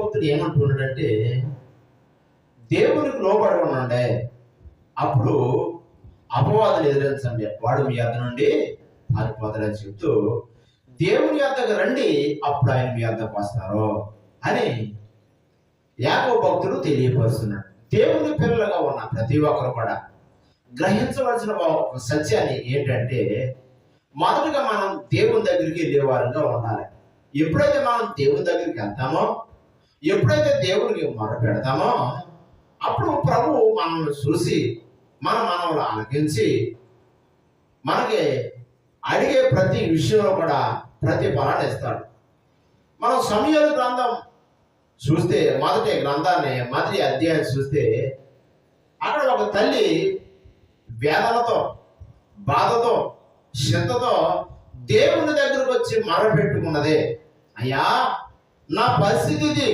భక్తుడు ఏమంటున్నాడంటే దేవునికి లోబడి ఉండండి అప్పుడు అపవాదులు ఎదిరించండి వాడు మీ అద్ద నుండి పారిపోతాడని చెప్తూ దేవుని అద్దకు రండి అప్పుడు ఆయన మీ అద్దకు వస్తారు అని యాకో భక్తుడు తెలియపరుస్తున్నాడు. దేవుని పిల్లలుగా ఉన్న ప్రతి ఒక్కరు కూడా గ్రహించవలసిన ఒక సత్యాన్ని ఏంటంటే మొదటగా మనం దేవుని దగ్గరికి వెళ్ళేవారుగా ఉండాలి. ఎప్పుడైతే మనం దేవుని దగ్గరికి వెళ్తామో ఎప్పుడైతే దేవునికి మొరపెడతామో అప్పుడు ప్రభు మనల్ని చూసి మన మనవులు ఆలకించి మనకి అడిగే ప్రతి విషయంలో కూడా ప్రతి బలాన్ని ఇస్తాడు. మనం సమయాల గ్రంథం చూస్తే మొదటి గ్రంథాన్ని మొదటి అధ్యాయం చూస్తే అక్కడ ఒక తల్లి వేదనతో బాధతో చింతతో దేవుని దగ్గరకు వచ్చి మరపెట్టుకున్నదే అయ్యా నా పరిస్థితి ఇది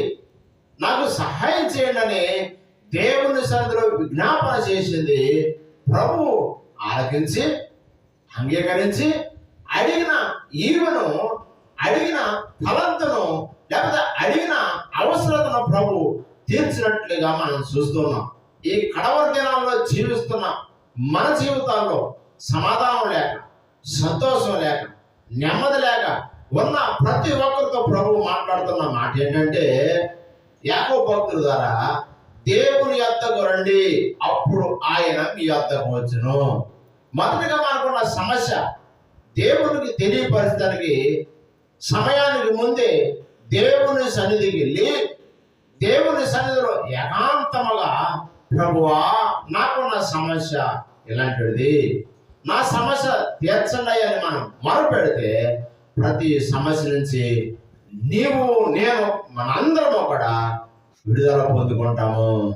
నాకు సహాయం చేయండి అని దేవుని సందులో విజ్ఞాపన చేసింది. ప్రభు ఆలకించి అంగీకరించి అడిగిన ఈవెను అడిగిన ఫలంతను లేకపోతే అడిగిన అవసరతను ప్రభు తీర్చినట్లుగా మనం చూస్తున్నాం. ఈ కడవర దినాల్లో జీవిస్తున్న మన జీవితాల్లో సమాధానం లేక సంతోషం లేక నెమ్మది లేక ఉన్న ప్రతి ఒక్కరితో ప్రభు మాట్లాడుతున్న మాట ఏంటంటే యాకో భక్తుల ద్వారా దేవుని యొద్దకు రండి అప్పుడు ఆయన మీ యొద్దకు వచ్చును. మొదటిగా మనకున్న సమస్య దేవునికి తెలియపరచడానికి సమయానికి ముందే దేవుని సన్నిధికి వెళ్ళి దేవుని సన్నిధిలో ఏకాంతముగా ప్రభువా నాకున్న సమస్య ఇలాంటిది. నా సమస్య తీర్చండి అని మనం మొరపెడితే ప్రతి సమస్య నుంచి నీవు నేను మనందరము కూడా విడుదల పొందుకుంటాము.